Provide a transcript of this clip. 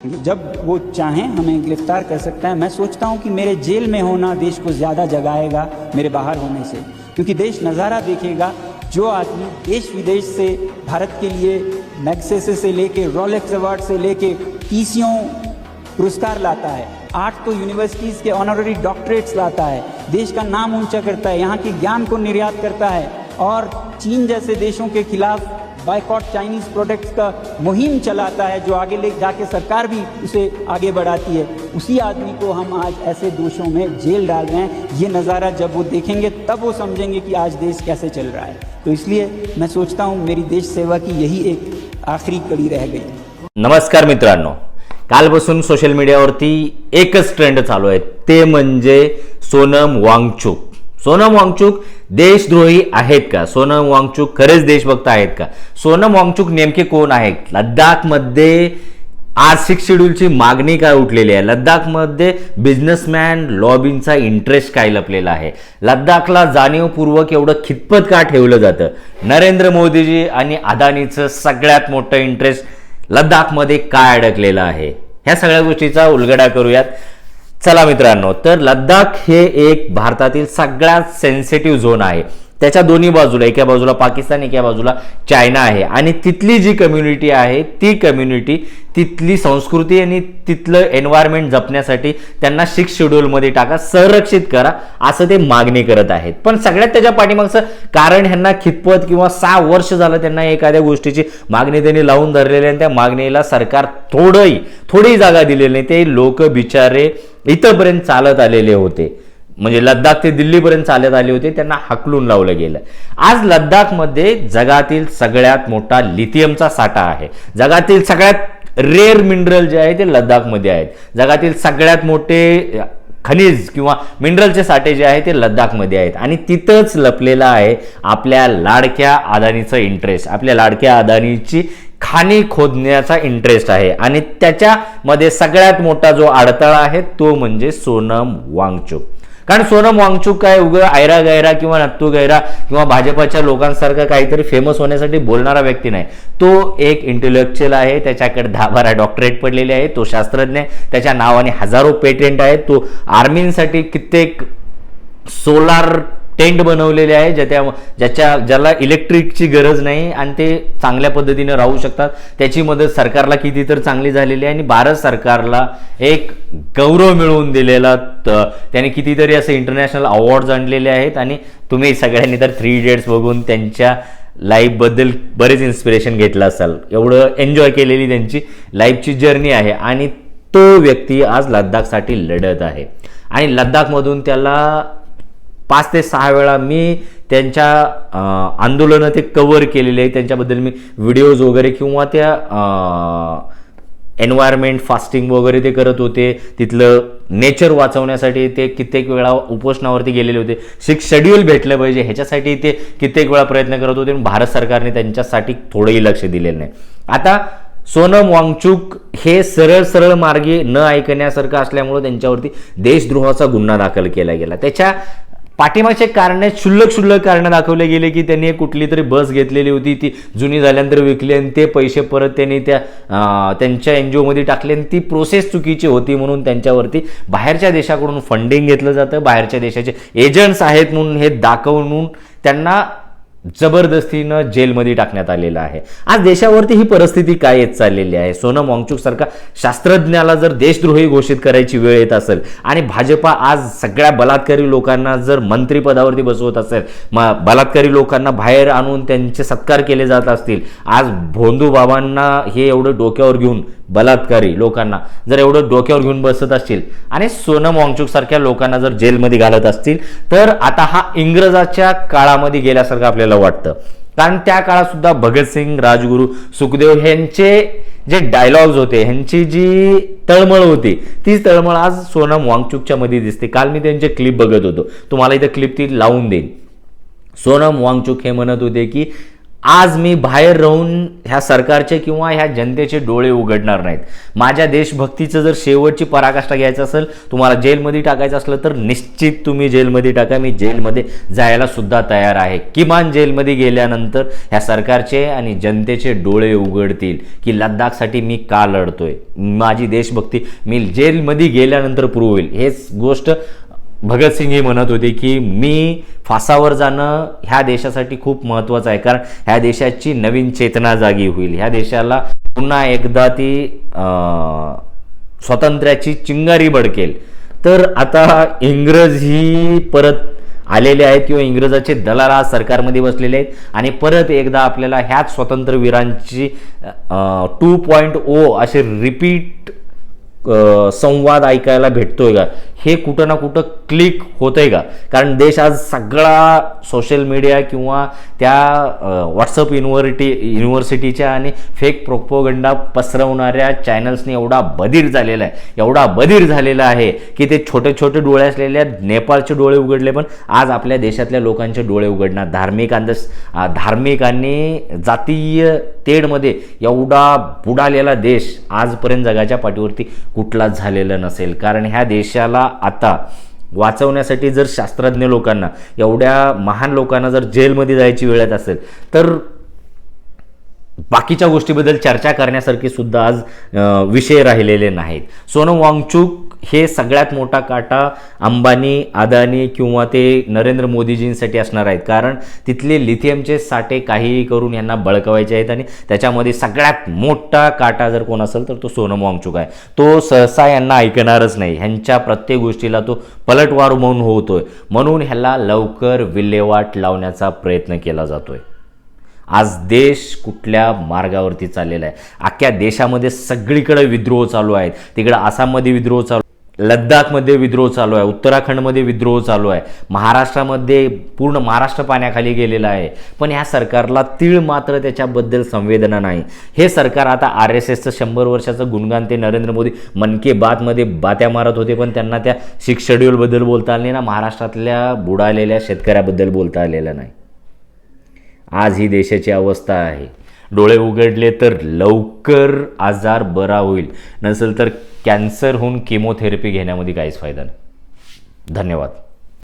जब वो चाहें, हमें गिरफ़्तार कर सकता है। मैं सोचता हूँ कि मेरे जेल में होना देश को ज़्यादा जगाएगा, मेरे बाहर होने से। क्योंकि देश नज़ारा देखेगा, जो आदमी देश विदेश से, भारत के लिए मैग्सेसे से लेके रॉलेक्स अवार्ड से लेके तीसियों पुरस्कार लाता है। आठ तो यूनिवर्सिटीज़ के ऑनररी डॉक्टरेट्स लाता है। देश का नाम ऊँचा करता है। यहाँ के ज्ञान को निर्यात करता है। और चीन जैसे देशों के खिलाफ बाइकॉट चाइनीज़ प्रोडक्ट्स का मुहिम चलाता है, जो आगे ले, जाके सरकार भी उसे आगे बढ़ाती है। उसी आदमी को हम आज ऐसे दोषों में जेल डाल रहे हैं। ये नज़ारा जब वो देखेंगे, तब वो समझेंगे कि आज देश कैसे चल रहा है। तो इसलिए मैं सोचता हूँ, मेरी देश सेवा की यही एक आखिरी कड़ी रह गई। नमस्कार मित्रांनो। कालपासून सोशल मीडियावरती एकच ट्रेंड चालू आहे. ते म्हणजे सोनम वांगचुक. सोनम वांगचूक देशद्रोही आहेत का? सोनम वांगचूक खरेच देशभक्त आहेत का? सोनम वांगचूक नेमके कोण आहेत? लद्दाखमध्ये आर सिक्स शेड्यूलची मागणी काय उठलेली आहे? लद्दाखमध्ये बिझनेसमॅन लॉबींचा इंटरेस्ट काय लपलेला आहे? लद्दाखला जाणीवपूर्वक एवढं खितपत का ठेवलं जातं? नरेंद्र मोदीजी आणि अदानीचं सगळ्यात मोठं इंटरेस्ट लद्दाखमध्ये काय अडकलेलं आहे? ह्या सगळ्या गोष्टीचा उलगडा करूयात. चला मित्रांनो तर लद्दाख हे एक भारतातील सगळ्यात सेन्सिटिव्ह झोन आहे. त्याच्या दोन्ही बाजूला एका बाजूला पाकिस्तान एका बाजूला चायना आहे. आणि तिथली जी कम्युनिटी आहे ती कम्युनिटी तिथली संस्कृती आणि तिथलं एन्व्हायरमेंट जपण्यासाठी त्यांना सिक्स शेड्यूलमध्ये टाका संरक्षित करा असं ते मागणी करत आहेत. पण सगळ्यात त्याच्या पाठीमागचं कारण ह्यांना खितपत किंवा सहा वर्ष झालं त्यांना एखाद्या गोष्टीची मागणी त्यांनी लावून धरलेली आहे आणि त्या मागणीला सरकार थोडंही थोडी जागा दिलेली नाही. ते लोक बिचारे इथंपर्यंत चालत आलेले होते. म्हणजे लद्दाख ते दिल्लीपर्यंत चालत आले होते त्यांना हकलून लावलं गेलं. आज लद्दाखमध्ये जगातील सगळ्यात मोठा लिथियमचा साठा आहे. जगातील सगळ्यात रेअर मिनरल जे आहे ते लद्दाखमध्ये आहेत. जगातील सगळ्यात मोठे खनिज किंवा मिनरलचे साठे जे आहे ते लद्दाखमध्ये आहेत. आणि तिथंच लपलेलं आहे आपल्या लाडक्या अदानीचं इंटरेस्ट आपल्या लाडक्या अदानीची खाणी खोदण्याचा इंटरेस्ट आहे. आणि त्याच्यामध्ये सगळ्यात मोठा जो अडथळा आहे तो म्हणजे सोनम वांगचूक. कारण सोनम वांगचूक काय उगं आयरा गैरा किंवा नत्तू गैरा किंवा भाजपाच्या लोकांसारखा काहीतरी फेमस होण्यासाठी बोलणारा व्यक्ती नाही. तो एक इंटेलेक्च्युअल आहे त्याच्याकडे दहा बारा डॉक्टरेट पडलेले आहे तो शास्त्रज्ञ आहे त्याच्या नावाने हजारो पेटेंट आहेत तो आर्मींसाठी कित्येक सोलार टेंट बनवलेले आहे ज्या ज्याच्या ज्याला इलेक्ट्रिकची गरज नाही आणि ते चांगल्या पद्धतीने राहू शकतात. त्याची मदत सरकारला किती तर चांगली झालेली आहे आणि भारत सरकारला एक गौरव मिळवून दिलेला त्याने कितीतरी असे इंटरनॅशनल अवॉर्ड्स आणलेले आहेत आणि तुम्ही सगळ्यांनी तर थ्री इडियट्स बघून त्यांच्या लाईफबद्दल बरेच इन्स्पिरेशन घेतलं असाल. एवढं एन्जॉय केलेली त्यांची लाईफची जर्नी आहे आणि तो व्यक्ती आज लद्दाखसाठी लढत आहे. आणि लद्दाखमधून त्याला पाच ते सहा वेळा मी त्यांच्या आंदोलनं ते कवर केलेले. आहे त्यांच्याबद्दल मी व्हिडिओज वगैरे किंवा त्या एन्व्हायरमेंट फास्टिंग वगैरे ते करत होते. तिथलं नेचर वाचवण्यासाठी ते कित्येक वेळा उपोषणावरती गेलेले होते. शिक शेड्यूल भेटलं पाहिजे. ह्याच्यासाठी ते कित्येक वेळा प्रयत्न करत होते भारत सरकारने त्यांच्यासाठी थोडंही लक्ष दिलेलं नाही. आता सोनम वांगचूक हे सरळ सरळ मार्गे न ऐकण्यासारखं असल्यामुळे त्यांच्यावरती देशद्रोहाचा गुन्हा दाखल केला गेला. त्याच्या पाठीमागचे कारणे क्षुल्लक क्षुल्लक कारणं दाखवले गेले की त्यांनी एक कुठली तरी बस घेतलेली होती ती जुनी झाल्यानंतर विकली आणि ते पैसे परत त्यांनी त्या त्यांच्या एन जी ओमध्ये टाकले आणि ती प्रोसेस चुकीची होती म्हणून त्यांच्यावरती बाहेरच्या देशाकडून फंडिंग घेतलं जातं. बाहेरच्या देशाचे एजंट्स आहेत म्हणून हे दाखवून त्यांना जबरदस्तीनं जेलमध्ये टाकण्यात आलेलं आहे. आज देशावरती ही परिस्थिती काय येत चाललेली आहे? सोनम वांगचुक सारखा शास्त्रज्ञाला जर देशद्रोही घोषित करायची वेळ येत असेल आणि भाजपा आज सगळ्या बलात्कारी लोकांना जर मंत्रिपदावरती बसवत असेल म बलात्कारी लोकांना बाहेर आणून त्यांचे सत्कार केले जात असतील आज भोंदू बाबांना हे एवढं डोक्यावर घेऊन बलात्कारी लोकांना. जर एवढं डोक्यावर घेऊन बसत असतील आणि सोनम वांगचूक सारख्या लोकांना जर जेलमध्ये घालत असतील तर आता हा इंग्रजाच्या काळामध्ये गेल्यासारखं आपल्याला वाटतं. कारण त्या काळात सुद्धा भगतसिंग राजगुरू सुखदेव ह्यांचे जे डायलॉग्स होते ह्यांची जी तळमळ होती तीच तळमळ आज सोनम वांगचुकच्या मध्ये दिसते. काल मी त्यांचे क्लिप बघत होतो. तुम्हाला इथं क्लिप ती लावून देईन. सोनम वांगचुक हे म्हणत होते की आज मी बाहेर राहून ह्या सरकारचे किंवा ह्या जनतेचे डोळे उघडणार नाहीत. माझ्या देशभक्तीचं जर शेवटची पराकाष्ठा घ्यायचं असेल तुम्हाला जेलमध्ये टाकायचं असलं तर निश्चित तुम्ही जेलमध्ये टाका. मी जेलमध्ये जायला सुद्धा तयार आहे. किमान जेलमध्ये गेल्यानंतर ह्या सरकारचे आणि जनतेचे डोळे उघडतील की लद्दाखसाठी मी का लढतोय? माझी देशभक्ती मी जेलमध्ये गेल्यानंतर प्रूव्ह होईल. हेच गोष्ट भगतसिंग हे म्हणत होते की मी फासावर जाणं ह्या देशासाठी खूप महत्त्वाचं आहे. कारण ह्या देशाची नवीन चेतना जागी होईल. ह्या देशाला पुन्हा एकदा ती स्वातंत्र्याची चिंगारी बडकेल. तर आता इंग्रज ही परत आलेले आहेत किंवा इंग्रजाचे दलाल आज सरकारमध्ये बसलेले आहेत. आणि परत एकदा आपल्याला ह्याच स्वातंत्र्यवीरांची टू पॉईंट ओ असे रिपीट संवाद ऐकायला भेटतोय का? हे कुठं ना कुठं क्लिक होतंय का? कारण देश आज सगळा सोशल मीडिया किंवा त्या व्हॉट्सअप युनिव्हर्सिटी युनिव्हर्सिटीच्या आणि फेक प्रोपोगंडा पसरवणाऱ्या चॅनल्सनी एवढा बधीर झालेला आहे. एवढा बधीर झालेला आहे की ते छोटे छोटे डोळे असलेल्या नेपाळचे डोळे उघडले पण आज आपल्या देशातल्या लोकांचे डोळे उघडणार. धार्मिक अंध धार्मिक आणि जातीय तेढमध्ये एवढा बुडालेला देश आजपर्यंत जगाच्या पाठीवरती कुठलाच झालेलं नसेल. कारण ह्या देशाला आता वाचवण्यासाठी जर शास्त्रज्ञ लोकांना एवढ्या महान लोकांना जर जेलमध्ये जायची वेळ येत असेल तर बाकीच्या गोष्टीबद्दल चर्चा करण्यासारखे सुद्धा आज विषय राहिलेले नाहीत. सोनम वांगचूक हे सगळ्यात मोठा काटा अंबानी अदानी किंवा ते नरेंद्र मोदीजींसाठी असणार आहेत. कारण तिथले लिथियमचे साठे काहीही करून यांना बळकवायचे आहेत आणि त्याच्यामध्ये सगळ्यात मोठा काटा जर कोण असेल तर तो सोनम वांगचूक आहे. तो सहसा यांना ऐकणारच नाही. ह्यांच्या प्रत्येक गोष्टीला तो पलटवार म्हणून होतोय. म्हणून ह्याला लवकर विल्हेवाट लावण्याचा प्रयत्न केला जातोय. आज देश कुठल्या मार्गावरती चाललेला आहे? अख्ख्या देशामध्ये सगळीकडे विद्रोह चालू आहेत. तिकडे आसाममध्ये विद्रोह चालू लद्दाखमध्ये विद्रोह चालू आहे. उत्तराखंडमध्ये विद्रोह चालू आहे. महाराष्ट्रामध्ये पूर्ण महाराष्ट्र पाण्याखाली गेलेला आहे. पण ह्या सरकारला तीळ मात्र त्याच्याबद्दल संवेदना नाही. हे सरकार आता आर एस एसचं शंभर वर्षाचं गुणगान ते नरेंद्र मोदी मन की बातमध्ये बात्या मारत होते पण त्यांना त्या सिक्स शेड्यूलबद्दल बोलता आले ना महाराष्ट्रातल्या बुडालेल्या शेतकऱ्याबद्दल बोलता आलेलं नाही. आज ही देशाची अवस्था आहे. डोळे उघडले तर लवकर आजार बरा होईल. नसेल तर कॅन्सर होऊन केमोथेरपी घेण्यामध्ये काहीच फायदा नाही. धन्यवाद.